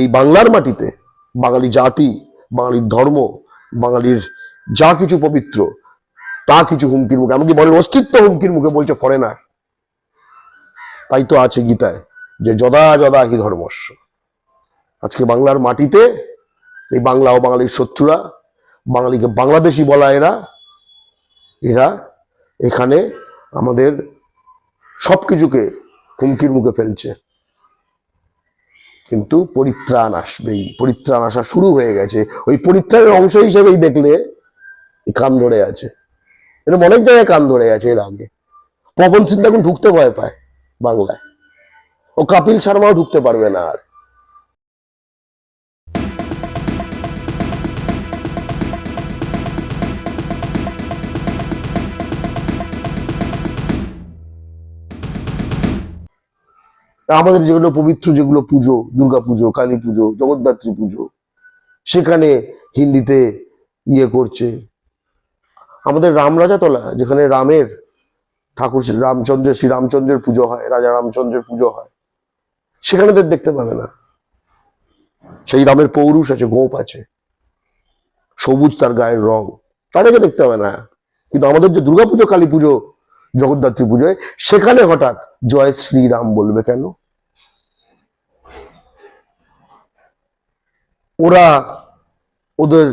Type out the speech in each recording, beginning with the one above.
এই বাংলার মাটিতে বাঙালি জাতি, বাঙালির ধর্ম, বাঙালির যা কিছু পবিত্র, তা কিছু হুমকির মুখে, এমনকি বলেন অস্তিত্ব হুমকির মুখে বলছে ফরেনার তাই তো আছে গীতায় যে যদা যদা হি ধর্মস্ব। আজকে বাংলার মাটিতে এই বাংলা ও বাঙালির শত্রুরা, বাঙালিকে বাংলাদেশি বলা এরা এরা এখানে আমাদের সব কিছুকে হুমকির মুখে ফেলছে। কিন্তু পরিত্রাণ আসবেই। পরিত্রাণ আসা শুরু হয়ে গেছে। ওই পরিত্রাণের অংশ হিসেবেই দেখলে কান ধরে আছে। এরকম অনেক জায়গায় কান ধরে আছে এর আগে। পবন সিং এখন ঢুকতে ভয় পায় বাংলায়। ও কাপিল শর্মাও ঢুকতে পারবে না আর। আমাদের যেগুলো পবিত্র যেগুলো পুজো, দুর্গা পুজো, কালী পুজো জগদ্ধাত্রী পুজো, সেখানে হিন্দিতে ইয়ে করছে। আমাদের রামরাজাতলা, যেখানে রামের ঠাকুর রামচন্দ্রের, শ্রী রামচন্দ্রের পুজো হয়, রাজা রামচন্দ্রের পুজো হয়, সেখানে তো দেখতে পাবে না। সেই রামের পৌরুষ আছে, গোপ আছে। সবুজ তার গায়ের রং তাদেরকে দেখতে হবে না। কিন্তু আমাদের যে দুর্গাপুজো কালী পুজো জগদ্ধাত্রী পুজোয় সেখানে হঠাৎ জয় শ্রীরাম বলবে কেন? ওরা ওদের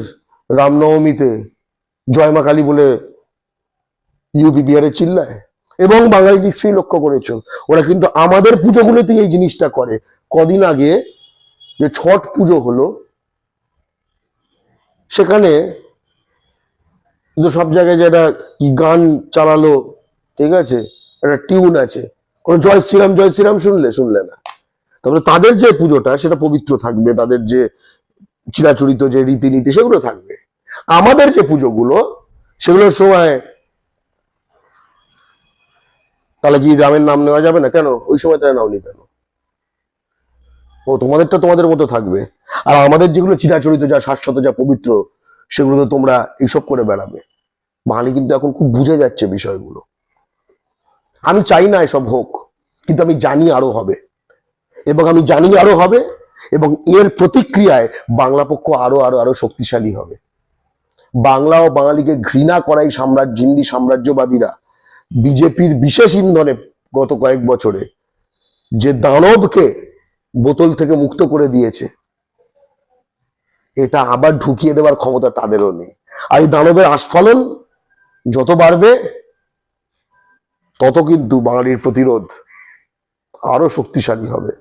রামনবমীতে জয় মা কালী বলে ইউপি বিহারে চিল্লায়। এবং বাঙালি নিশ্চয়ই লক্ষ্য করেছ ওরা কিন্তু আমাদের পুজোগুলোতেই এই জিনিসটা করে। কদিন আগে যে ছট পুজো হলো, সেখানে কিন্তু সব জায়গায় যেটা কি গান চালালো, ঠিক আছে? একটা টিউন আছে। কোনো জয় শ্রীরাম জয় শ্রীরাম শুনলে? শুনলে না। তারপরে তাদের যে পুজোটা, সেটা পবিত্র থাকবে। তাদের যে চিরাচরিত যে রীতিনীতি, সেগুলো থাকবে। আমাদের যে পুজোগুলো, সেগুলোর সময় তাহলে কি রামের নাম নেওয়া যাবে না? কেন? ওই সময় তারা নাও নি কেন? ও, তোমাদের মতো থাকবে। আর আমাদের যেগুলো চিরাচরিত, যা শাশ্বত, যা পবিত্র, সেগুলো তো তোমরা এইসব করে বেড়াবে। বাঙালি কিন্তু এখন খুব বুঝে যাচ্ছে বিষয়গুলো। আমি চাই না এসব হোক, কিন্তু আমি জানি আরও হবে। এবং আমি জানি আরও হবে এবং এর প্রতিক্রিয়ায় বাংলা পক্ষ আরও আরও আরও শক্তিশালী হবে। বাংলা ও বাঙালিকে ঘৃণা করাই সাম্রাজ্য, হিন্দি সাম্রাজ্যবাদীরা বিজেপির বিশেষ ইন্ধনে গত কয়েক বছরে যে দানবকে বোতল থেকে মুক্ত করে দিয়েছে, এটা আবার ঢুকিয়ে দেওয়ার ক্ষমতা তাদেরও নেই। আর এই দানবের আস্ফলন যত বাড়বে, তত কিন্তু বাঙালির প্রতিরোধ আরও শক্তিশালী হবে।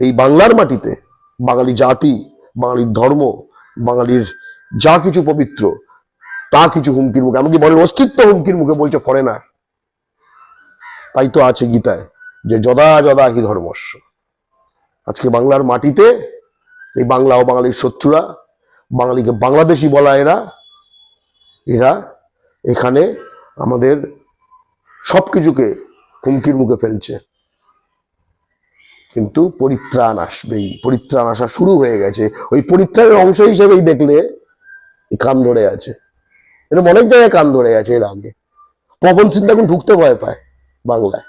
এই বাংলার মাটিতে বাঙালি জাতি, বাঙালির ধর্ম, বাঙালির যা কিছু পবিত্র, তা কিছু হুমকির মুখে, এমনকি বলেন অস্তিত্ব হুমকির মুখে বলছে ফরেনার তাই তো আছে গীতায় যে যদা যদা হি ধর্মস্ব। আজকে বাংলার মাটিতে এই বাংলা ও বাঙালির শত্রুরা, বাঙালিকে বাংলাদেশি বলা এরা এরা এখানে আমাদের সব কিছুকে হুমকির মুখে ফেলছে। কিন্তু পরিত্রাণ আসবেই। পরিত্রাণ আসা শুরু হয়ে গেছে। ওই পরিত্রাণের অংশ হিসেবেই দেখলে কান ধরে আছে। এরকম অনেক জায়গায় কান ধরে আছে এর আগে। পবন সিং এখন ঢুকতে ভয় পায় বাংলায়।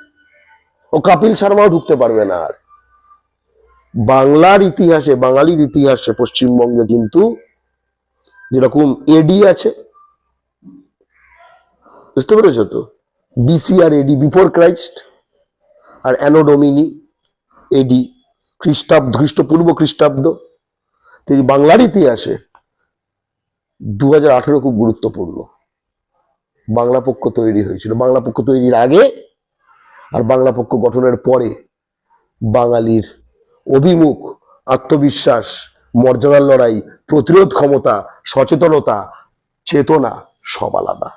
ও কাপিল শর্মাও ঢুকতে পারবে না আর। বাংলার ইতিহাসে, বাঙালির ইতিহাসে পশ্চিমবঙ্গে কিন্তু যেরকম এডি আছে, বুঝতে পেরেছ তো? বিসি আর এডি বিফোর ক্রাইস্ট আর অ্যানোডোমিনি এডি খ্রিস্টাব্দ খ্রিস্টপূর্ব খ্রিস্টাব্দ। তিনি বাংলার ইতিহাসে দু হাজার আঠেরো খুব গুরুত্বপূর্ণ। বাংলা পক্ষ তৈরি হয়েছিল। বাংলা পক্ষ তৈরির আগে আর বাংলা পক্ষ গঠনের পরে বাঙালির অভিমুখ, আত্মবিশ্বাস, মর্যাদার লড়াই, প্রতিরোধ ক্ষমতা, সচেতনতা, চেতনা সব আলাদা।